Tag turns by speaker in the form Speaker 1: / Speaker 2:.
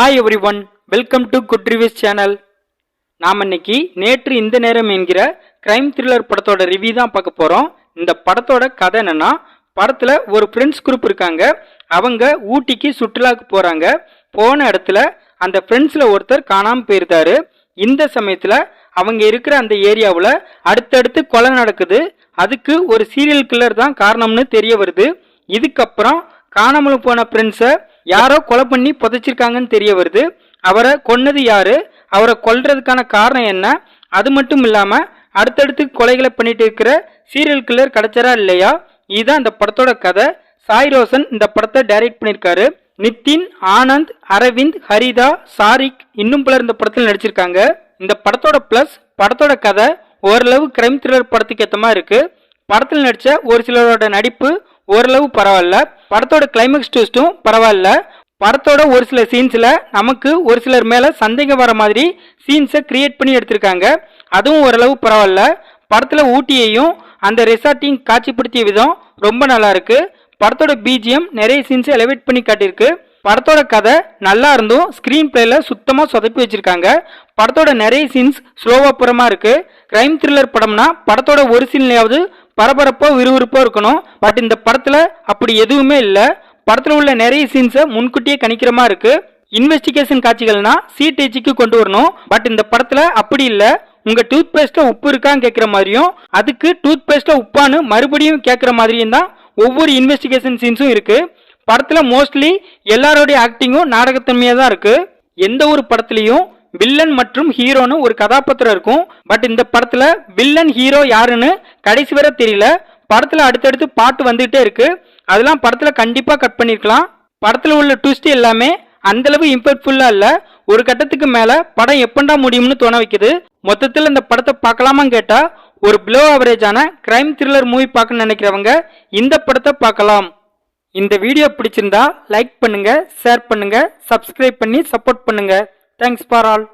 Speaker 1: Hi everyone welcome to good reviews channel நாம் இன்னைக்கு நேற்று இந்த நேரம் என்கிற கிரைம் த்ரில்லர் படத்தோட ரிவ்யூ தான் பார்க்க போகிறோம் இந்த படத்தோட கதை என்னன்னா படத்தில் ஒரு ஃப்ரெண்ட்ஸ் குரூப் இருக்காங்க. அவங்க ஊட்டிக்கு சுற்றுலாவுக்கு போகிறாங்க போன இடத்துல அந்த ஃப்ரெண்ட்ஸில் ஒருத்தர் காணாமல் போயிருந்தாரு. இந்த சமயத்தில் அவங்க இருக்கிற அந்த ஏரியாவில் அடுத்தடுத்து கொலை நடக்குது. அதுக்கு ஒரு சீரியல் கில்லர் தான் காரணம்னு தெரிய வருது. இதுக்கப்புறம் காணாமல் போன ஃப்ரெண்ட்ஸை யாரோ கொலை பண்ணி புதைச்சிருக்காங்கன்னு தெரிய வருது. அவரை கொன்னது யாரு? அவரை கொல்றதுக்கான காரணம் என்ன? அது மட்டும் இல்லாமல் அடுத்தடுத்து கொலைகளை பண்ணிட்டு இருக்கிற சீரியல் கில்லர் கிடைச்சாரா இல்லையா? இதுதான் இந்த படத்தோட கதை. சாய் ரோசன் இந்த படத்தை டைரக்ட் பண்ணியிருக்காரு. நித்தின் ஆனந்த் அரவிந்த் ஹரிதா சாரிக் இன்னும் பலர் இந்த படத்தில் நடிச்சிருக்காங்க. இந்த படத்தோட ப்ளஸ் படத்தோட கதை ஓரளவு கிரைம் த்ரில்லர் படத்துக்கு ஏற்ற மாதிரி இருக்கு. படத்தில் நடித்த ஒரு சிலரோட நடிப்பு ஓரளவு பரவாயில்ல. படத்தோட கிளைமேக்ஸ் ட்விஸ்ட்டும் பரவாயில்ல. படத்தோட ஒரு சில சீன்ஸில் நமக்கு ஒரு சிலர் மேலே சந்தேகம் வர மாதிரி சீன்ஸை கிரியேட் பண்ணி எடுத்திருக்காங்க. அதுவும் ஓரளவு பரவாயில்ல. படத்தில் ஊட்டியையும் அந்த ரெசார்ட்டையும் காட்சிப்படுத்திய விதம் ரொம்ப நல்லா இருக்கு. படத்தோட பிஜிஎம் நிறைய சீன்ஸை எலவேட் பண்ணி காட்டியிருக்கு. படத்தோட கதை நல்லா இருந்தும் ஸ்க்ரீன் பிளேல சுத்தமாக சொதப்பி வச்சிருக்காங்க. படத்தோட நிறைய சீன்ஸ் ஸ்லோவா புறமா இருக்கு. கிரைம் த்ரில்லர் படம்னா படத்தோட ஒரு சீன்லையாவது பரபரப்போ விறுவிறுப்போ இருக்கணும். பட் இந்த படத்துல அப்படி எதுவுமே இல்லை. படத்துல உள்ள நிறைய சீன்ஸை முன்கூட்டியே கணிக்கிறமா இருக்கு. இன்வெஸ்டிகேஷன் காட்சிகள்னா சிடிஜிக்கு கொண்டு வரணும். பட் இந்த படத்துல அப்படி இல்லை. உங்க டூத் பேஸ்ட்ல உப்பு இருக்கான்னு கேட்குற மாதிரியும் அதுக்கு டூத் பேஸ்ட்ல உப்பான்னு மறுபடியும் கேட்குற மாதிரியும் தான் ஒவ்வொரு இன்வெஸ்டிகேஷன் சீன்ஸும் இருக்கு. படத்துல மோஸ்ட்லி எல்லாரோடைய ஆக்டிங்கும் நாடகத்தன்மையா தான் இருக்கு. எந்த ஒரு படத்துலயும் வில்லன் மற்றும் ஹீரோன்னு ஒரு கதாபாத்திரம் இருக்கும். பட் இந்த படத்துல வில்லன் ஹீரோ யாருன்னு கடைசி வரை தெரியல. படத்துல அடுத்தடுத்து பாட்டு வந்துகிட்டே இருக்கு. அதெல்லாம் படத்துல கண்டிப்பா கட் பண்ணிருக்கலாம். படத்துல உள்ள ட்விஸ்ட் எல்லாமே அந்த அளவு இம்பேக்ட்ஃபுல்லா இல்ல. ஒரு கட்டத்துக்கு மேல படம் எப்பண்டா முடியும்னு தோண வைக்குது. மொத்தத்தில் இந்த படத்தை பார்க்கலாமான்னு கேட்டா ஒரு பிலோ அவரேஜான கிரைம் த்ரில்லர் மூவி பார்க்க நினைக்கிறவங்க இந்த படத்தை பார்க்கலாம். இந்த வீடியோ பிடிச்சிருந்தா லைக் பண்ணுங்க ஷேர் பண்ணுங்க சப்ஸ்கிரைப் பண்ணி சப்போர்ட் பண்ணுங்க. Thanks for all